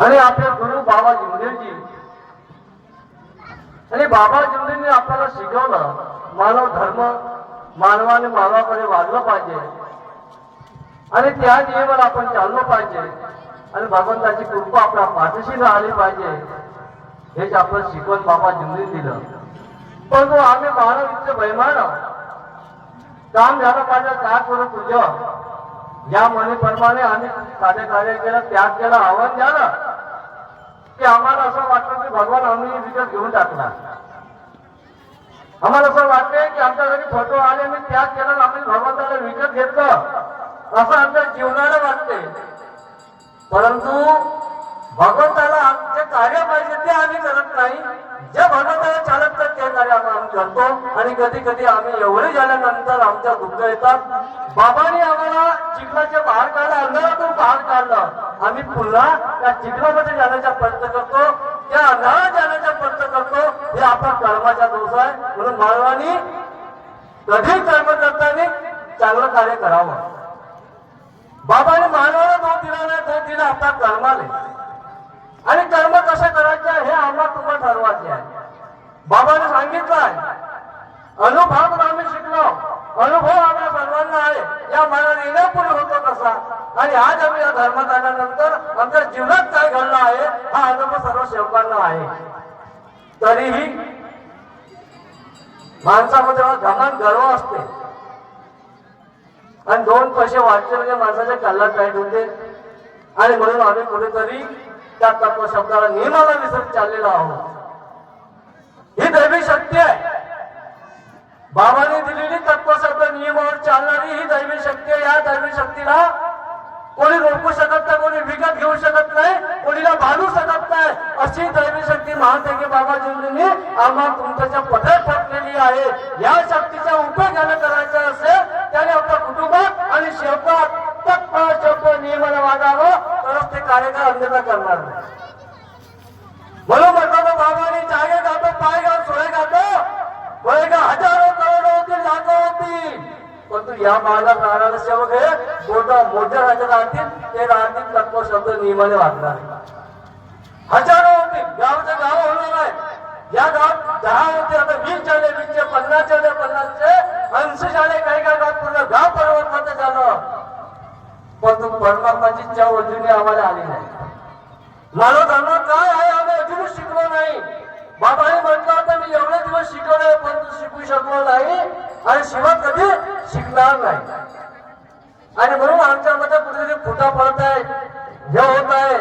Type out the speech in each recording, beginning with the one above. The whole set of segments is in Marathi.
आणि आपले गुरु बाबा जिंदेजी आणि बाबा जिंदेने आपल्याला शिकवलं मानव धर्म मानवाने मानवाकडे वागलं पाहिजे. आणि त्या नियमाला आपण चाललो पाहिजे. आणि भगवंताची कृपा आपल्या पाठीशी राहिली पाहिजे. हेच आपलं शिकवण बाबा जिंदीने दिलं. परंतु आम्ही मानव इतके बैमान काम झालं पाहिजे काय करू तुझं या मनीप्रमाणे आम्ही कार्य कार्य केलं त्याग केला आव्हान झालं की आम्हाला असं वाटतं की भगवान आम्ही विकत घेऊन टाकला आम्हाला असं वाटतंय की आमच्या घरी फोटो आले आणि त्याग केला आम्ही भगवंताला विकत घेतलं. असं आमच्या जीवनाला वाटते परंतु भगवंताला आमचे कार्य पाहिजे ते आम्ही करत नाही. जे भगवंताला चालत करतो आणि कधी कधी आम्ही एवढे झाल्यानंतर आमच्या दुःख येतात. बाबांनी आम्हाला चिखलाच्या बाहेर काढलं अंधारातून बाहेर काढलं. आम्ही पुन्हा त्या चिखलामध्ये जाण्याचा प्रयत्न करतो. त्या अंधारात जाण्याचा प्रयत्न करतो. हे आपला कर्माचा दोष आहे. म्हणून मानवानी कधी कर्म करताना चांगलं कार्य करावं. बाबाने मानवाला दोष दिला नाही दोष दिला आपल्या कर्माने आणि कर्म कसं करायचं हे आम्हाला तुम्हाला ठरवायचे आहे. बाबाने सांगितलं आहे अनुभव आम्ही शिकलो. अनुभव आम्हाला सर्वांना आहे. या मनाने येण्यापूर्वी होतो कसा आणि आज आम्ही या धर्मात आल्यानंतर आमच्या जीवनात काय घडलं आहे हा अनुभव सर्व शेवकांना आहे. तरीही माणसामध्ये घमान गर्व असते आणि दोन पैसे वाटले म्हणजे माणसाच्या कल्ला टाईट होते आणि म्हणून आम्ही कुठेतरी त्या तत्व शब्दाला नियमाला विसरत चाललेलो आहोत. ही दैवी शक्ती आहे. बाबाने दिलेली तत्वशब्द नियमावर चालणारी ही दैवी शक्ती आहे. या दैवी शक्तीला कोणी रोखू शकत नाही कोणी विकत घेऊ शकत नाही कोणीला बांधू शकत नाही. अशी दैवी शक्ती महातेगी बाबाजींनी आम्हाला तुमच्या पदर पटलेली आहे. या शक्तीचा उपयोग ज्याला करायचा असेल त्याने आपल्या कुटुंबात आणि शेवटात तत्पर शब्द नियमाला वागावं तरच ते कार्यकाळ अंधता करणार नाही म्हणून म्हटलं तर बाबांनी जागे गातो पाय गाव सोळे गातो वळेगा हजारो करोड होतील लाखो होतील परंतु या भागात राहणारे सेवक हे. मोठा मोठ्या राज्यात आणतील ते राहतील तत्व शब्द नियमाने वागणार. हजारो होतील गावचे गाव होणार आहे. या गावात दहा होते आता वीस झाले वीसचे पन्नास झाले पन्नासचे ऐंशी झाले काही काही गावात पूर्ण गाव परिवर्तन झालं. परंतु परमात्माची चव अजूनही आम्हाला आली नाही. मानव धर्म काय आहे? आम्ही अजूनच शिकलो नाही. बाबाने म्हटलं होतं मी एवढे दिवस शिकवले परंतु शिकू शकलो नाही. आणि शिवा कधी शिकणार नाही. आणि म्हणून आमच्यामध्ये कुठेतरी फुटा पडत आहे हे होत आहे.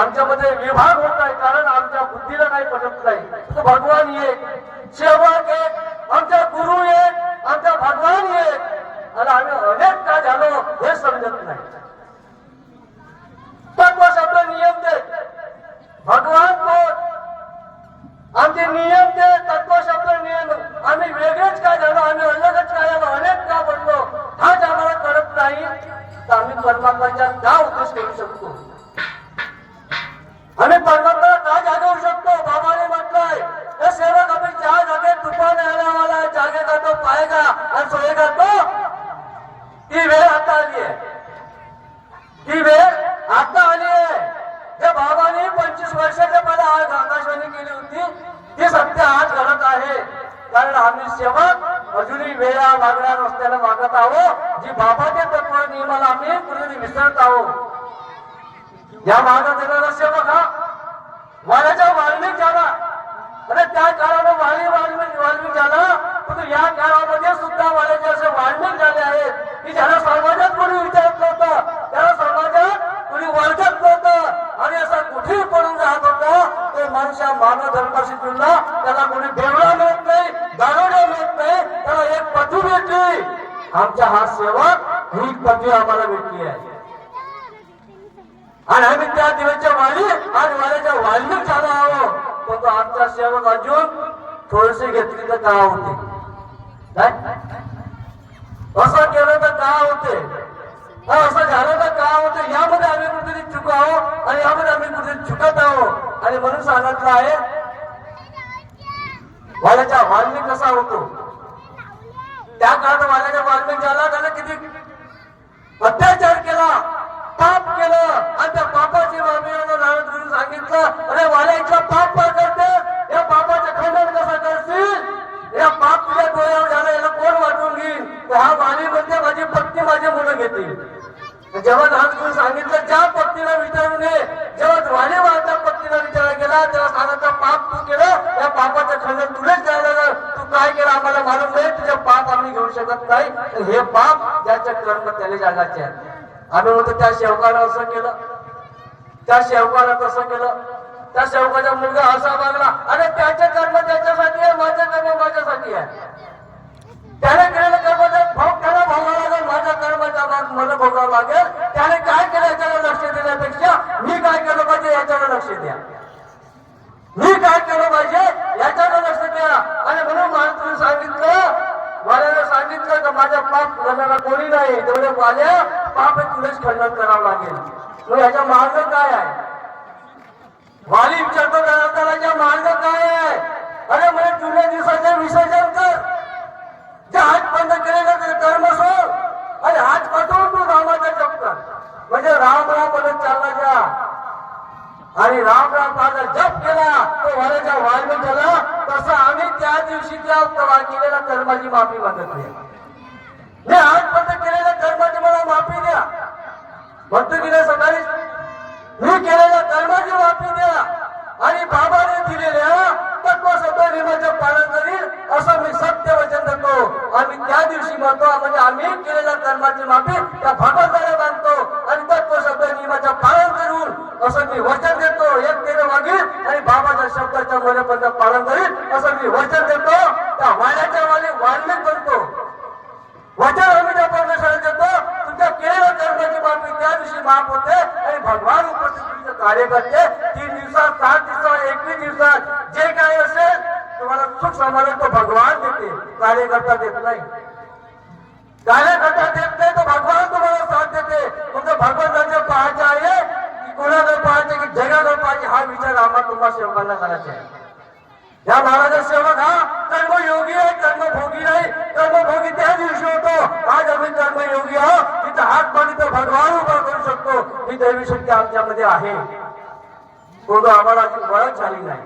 आमच्यामध्ये विभाग होत आहे कारण आमच्या बुद्धीला काही पटत नाही. तो भगवान एक सेवक एक आमचा गुरु एक आमचा भगवान एक. आणि आम्ही अनेक का झालो हे समजत नाही तत्व शब्द नियम दे भगवान कोण आमचे नियम ते तत्व शब्द नियम आम्ही वेगळेच काय झालो आम्ही अलगच काय झालो अनेक का बनलो हाच आम्हाला कळत नाही तर आम्ही परमात्माच्या का उद्देश करू शकतो. आम्ही परमात्मा का जागवू शकतो बाबाने म्हटलंय हे सेवक आम्ही ज्या जागेत तुफान येण्यावाला जागे जातो पायगा आणि सोय जातो. ती वेळ आता आली आहे. ती वेळ आता आली आहे हे बाबाने पंचवीस वर्षाच्या पहिला आज आकाशवाणी केली होती ती सत्य आज घडत आहे कारण आम्ही सेवक अजूनही वेळा वागण्या रस्त्याला वागत आहोत जी बाबाच्या तत्व नियमाला विसरत आहोत. या मागात येणारा सेवक हा वाड्याच्या वाल्मिक झाला अरे त्या काळानं वाली वाल्मिक वाल्मिक झाला. परंतु या काळामध्ये सुद्धा वाड्याचे असे वाल्मिक झाले आहेत. की ज्याला समाजात कोणी विचारत नव्हतं त्याला समाजात कोणी ओळखत नव्हतं. आणि असा कुठेही पडून राहत होता तो माणूस या मानव धर्माशी जुळला. त्याला कोणी देवळा मिळत नाही दारोड्या मिळत नाही. त्याला एक पदवी भेटली. आमचा हा सेवक ही पदवी आम्हाला भेटली आहे. आणि आम्ही त्या दिवसच्या आणि आज वाण्याच्या वाल्मिक आहो. पण परंतु आमचा सेवक अजून थोडीशी घेतली तर का होते. काय? असं केलं तर का होते. असं झालं तर का होते. यामध्ये आम्ही कुठेतरी चुक आहो आणि यामध्ये आम्ही कुठेतरी चुकत आहो. आणि म्हणून सांगितलं आहे वाल्याच्या वाल्मी कसा होतो? त्या काळात वाल्याच्या वाल्मी झाला त्याला किती अत्याचार केला. पाप केलं. आणि त्या पापाची मागणी नारायण सांगितलं अरे वाल्याच्या पाप करते. या पापाचे खंडन कसं करशील? या पाप तुझ्या डोळ्यावर झालं याला कोण वाटून घेईल? हा वाली म्हणजे माझी पत्नी माझे मुलं घेते. जेव्हा लहान गुरु सांगितलं ज्या पत्नीला विचारून ये जेव्हा वाली वाहत्या पत्नीला विचारला गेला तेव्हा सांगायचा पाप तू केलं या पापाचं खंडन तुलेच द्यायला तू काय केलं आम्हाला मालूम नाही तुझे पाप आम्ही घेऊ शकत नाही. हे पाप ज्याच्या कर्म त्याने जागाचे आहे आम्ही म्हणतो त्या शेवकानं असं केलं. त्या शेवकानं तसं केलं. त्या शेवकाचा मुलगा असा मागला अरे त्याचे कर्म त्याच्यासाठी आहे माझे कर्म माझ्यासाठी आहे. त्याने केलेलं कर्माचा भाऊ त्याला भोगावं लागेल माझ्या कर्माचा भाग मला भोगावा लागेल. त्याने काय केलं याच्यावर लक्ष देण्यापेक्षा मी काय केलं पाहिजे याच्यावर लक्ष द्या. मी काय केलं पाहिजे याच्यावर लक्ष द्या. आणि म्हणून महाराष्ट्राने सांगितलं वाल्याला सांगितलं तर माझ्या पाप करणारा कोणी नाही. तेवढे वाल्या पाप हे तुलाच खंडन करावं लागेल. मग याचा मार्ग काय आहे? वाली विचारतो त्याला मार्ग काय आहे? अरे म्हणजे जुन्या दिवसाचे विसर्जन कर. जे हात बंद केलेलं ते कर्म सोड. आणि हात पाठवून तू रामाचा जप कर. म्हणजे राम राम बनत चालला जा. आणि राम राम माझा जप केला तो वराच्या वाल्मी झाला तसं आम्ही त्या दिवशी त्या केलेल्या कर्माची माफी मागत नाही. मी हात बंद केलेल्या कर्माची मला माफी द्या. म्हणतो की नाही सकाळी. मी केलेल्या कर्माची माफी द्या. आणि बाबाने दिलेल्या तत्व सत्व पालन करील असं मी सत्य वचन देतो. आणि त्या दिवशी म्हणतो म्हणजे आम्ही केलेल्या कर्माची माफी त्या भगवंताने मानतो आणि तत्व सत्व नियमाचं पालन करून असं मी वचन देतो. एक केलं मागील आणि बाबाच्या शब्दाच्या मनेपर्यंत पालन करील असं मी वचन देतो. त्या वाड्याच्या वाली वाल्मिक करतो. कार्यकर्ते तीन दिवसात सात दिवसात एकवीस दिवसात जे काही असेल तुम्हाला सुख समाधान तो भगवान देते. कार्यकर्ता देत नाही. कार्यकर्ता देत नाही तो भगवान तुम्हाला साथ देते. फक्त भगवंताचं पाहायचं आहे की कोणाकडे पाहायचे की जगाकडे पाहिजे हा विचार आम्हाला तुम्हाला सेवकांना करायचा आहे. या महाराजा सेवक हा कर्मयोगी आहे कर्मभोगी नाही. कर्मभोगी त्या दिवशी होतो. आज आम्ही कर्मयोगी आहोत. तिथे हात पाणी तर भगवान उभा करू शकतो. ही दैवी शक्ती आमच्यामध्ये आहे. कोण आम्हाला अशी झाली नाही.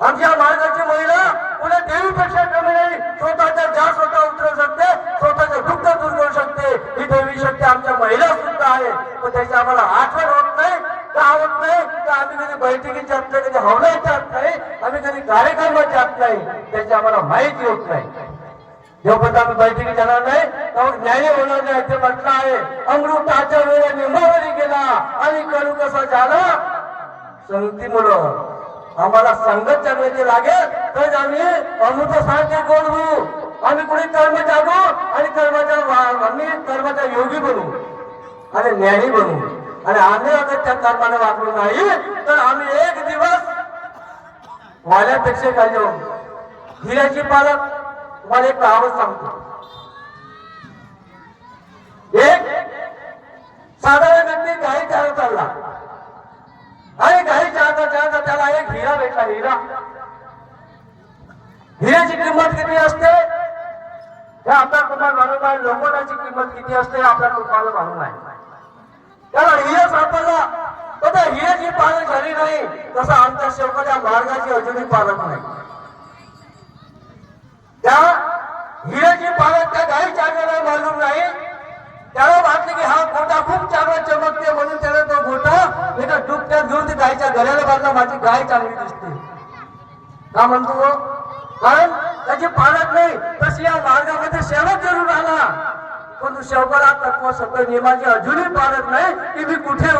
आमच्या मार्गाची महिला पुढे देवीपेक्षा कमी नाही. स्वतःच्या ज्या स्वतः उतरू शकते स्वतःचे दुःख दूर करू शकते. ही देवी शक्ती आमच्या महिला सुद्धा आहे. पण त्याची आम्हाला आठवण होत नाही का होत नाही का आम्ही कधी बैठकीत जात नाही कधी हवल्यात जात नाही आम्ही कधी कार्यक्रमात जात नाही त्याची आम्हाला माहिती होत नाही. जोपर्यंत आम्ही बैठकीत जाणार नाही तेव्हा न्याय होणार नाही म्हटलं आहे. अमृताच्या वेळेला निंबावली गेला. आणि करू कसा झाला? संगतीमुळं आम्हाला संगत वेळी लागेल तर आम्ही अमृत सारखे गोड होऊ. आम्ही कुणी कर्म जागू आणि कर्माच्या वा- आम्ही कर्माच्या योगी बनू. आणि ज्ञानी बनू. आणि आम्ही अगर त्या कर्माने वागलो नाही तर आम्ही एक दिवस वाल्यापेक्षा खाली जाऊ हिऱ्याची पालक तुम्हाला एक कहावत सांगतो एक साधारण व्यक्ती गाई चालत चालला अरे घरी चाहता चाहता त्याला एक हिरा भेटला हिरा. हिऱ्याची किंमत किती असते? हे आपल्या कुमार घालून आहे लोखंडाची किंमत किती असते आपल्या कुटुंबाला घालून आहे. त्याला हिरा सापडला. तर त्या हिऱ्याची पालन झाली नाही. तसं आमच्या शेवटच्या मार्गाची अजूनही पालन नाही. त्या हिऱ्याची पालन त्या गाई चालण्याला मालूम नाही. त्याला वाटलं की हा गोटा करता माझी गाय चांगली दिसते. का म्हणतो कारण त्याची पाळत नाही तशी या मार्गामध्ये सेवक जरूर आला पण तू शेवकाला तत्व सत्य नियमाची अजूनही पाळत नाही की मी कुठे